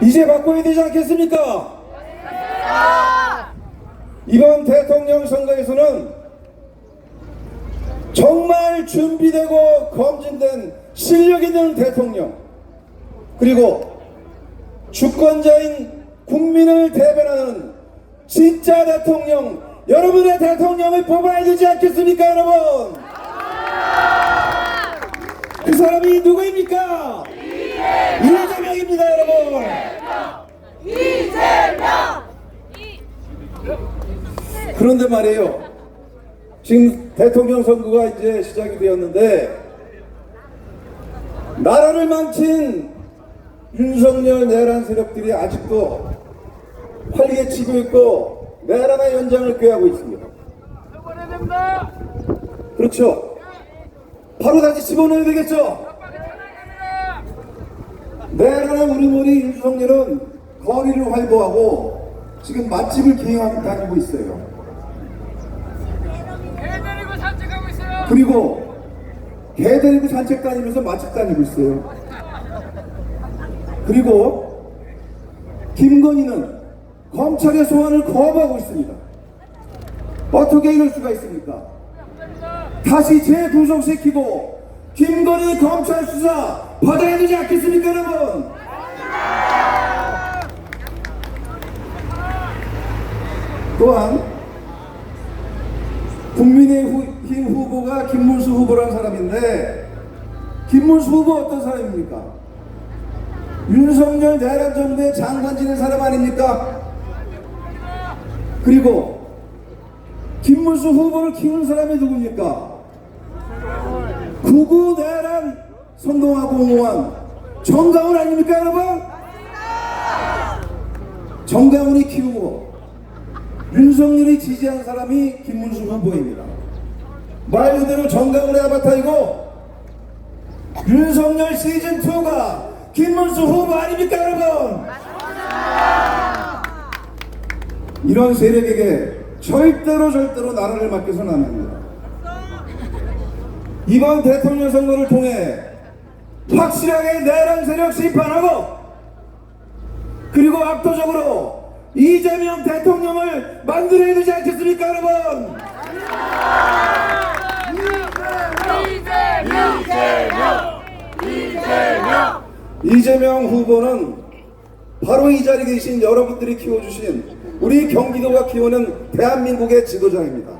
이제 바꿔야 되지 않겠습니까? 이번 대통령 선거에서는 정말 준비되고 검증된 실력 있는 대통령 그리고 주권자인 국민을 대변하는 진짜 대통령 여러분의 대통령을 뽑아야 되지 않겠습니까 여러분? 그 사람이 누구입니까? 이재명입니다 여러분 그런데 말이에요 지금 대통령 선거가 이제 시작이 되었는데 나라를 망친 윤석열 내란 세력들이 아직도 활기에 치고 있고 내란의 연장을 꾀하고 있습니다. 그렇죠. 바로 다시 집어넣어야 되겠죠. 내란의 우리머리 윤석열은 거리를 활보하고 지금 맛집을 기행하고 다니고 있어요. 개 데리고 산책하고 있어요. 그리고 개 데리고 산책 다니면서 맛집 다니고 있어요. 그리고 김건희는 검찰의 소환을 거부하고 있습니다. 어떻게 이럴 수가 있습니까? 다시 재구속시키고 김건희 검찰 수사 받아야 되지 않겠습니까 여러분? 또한 국민의힘 후보가 김문수 후보라는 사람인데 김문수 후보 어떤 사람입니까? 윤석열 내란 정부의 장관 지낸 사람 아닙니까? 그리고 김문수 후보를 키운 사람이 누굽니까? 구구 내란 선동화 공무원 정강훈 아닙니까 여러분? 정강훈이 키우고 윤석열이 지지한 사람이 김문수 후보입니다. 말 그대로 정강훈의 아바타이고 윤석열 시즌2가 김문수 후보 아닙니까 여러분? 이런 세력에게 절대로 절대로 나라를 맡겨서는 안 됩니다. 이번 대통령 선거를 통해 확실하게 내란 세력 심판하고 그리고 압도적으로 이재명 대통령을 만들어야 되지 않겠습니까 여러분? 이재명 후보는 바로 이 자리에 계신 여러분들이 키워주신 우리 경기도가 키우는 대한민국의 지도자입니다.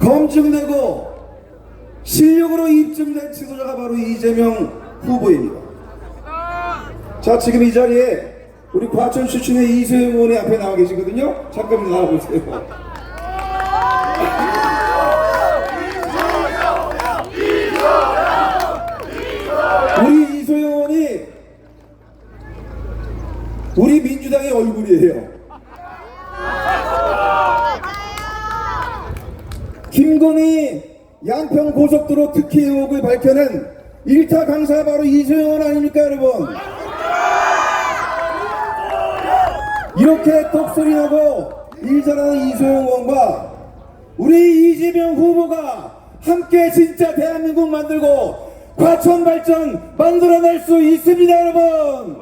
검증되고 실력으로 입증된 지도자가 바로 이재명 후보입니다. 자 지금 이 자리에 우리 과천 출신의 이소영 의원이 앞에 나와 계시거든요. 잠깐 나와보세요. 우리 이소영 의원이 우리 민주당의 얼굴이에요. 김건희 양평 고속도로 특혜 의혹을 밝혀낸 1타 강사 바로 이소영 의원 아닙니까 여러분? 이렇게 똑소리하고 일 잘하는 이소영 의원과 우리 이재명 후보가 함께 진짜 대한민국 만들고 과천 발전 만들어낼 수 있습니다 여러분!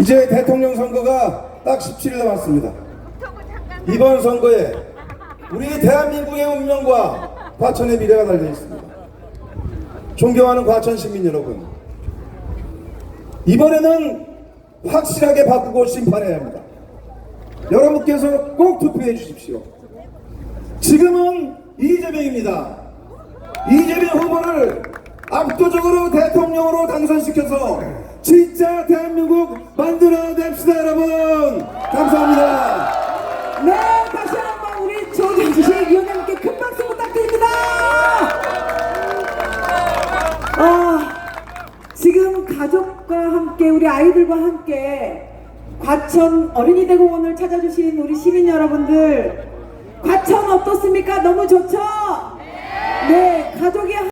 이제 대통령 선거가 딱 17일 남았습니다. 이번 선거에 우리 대한민국의 운명과 과천의 미래가 달려 있습니다. 존경하는 과천 시민 여러분 이번에는 확실하게 바꾸고 심판해야 합니다. 여러분께서 꼭 투표해 주십시오. 지금은 이재명입니다. 이재명 후보를 압도적으로 대통령으로 당선시켜서 진짜 대한민국 만들어 냅시다 여러분. 감사합니다. 네, 다시 한번 우리 위원장님께 큰 박수 부탁드립니다. 아, 지금 가족과 함께 우리 아이들과 함께 과천 어린이 대공원을 찾아주신 우리 시민 여러분들 과천 어떻습니까? 너무 좋죠? 네, 가족이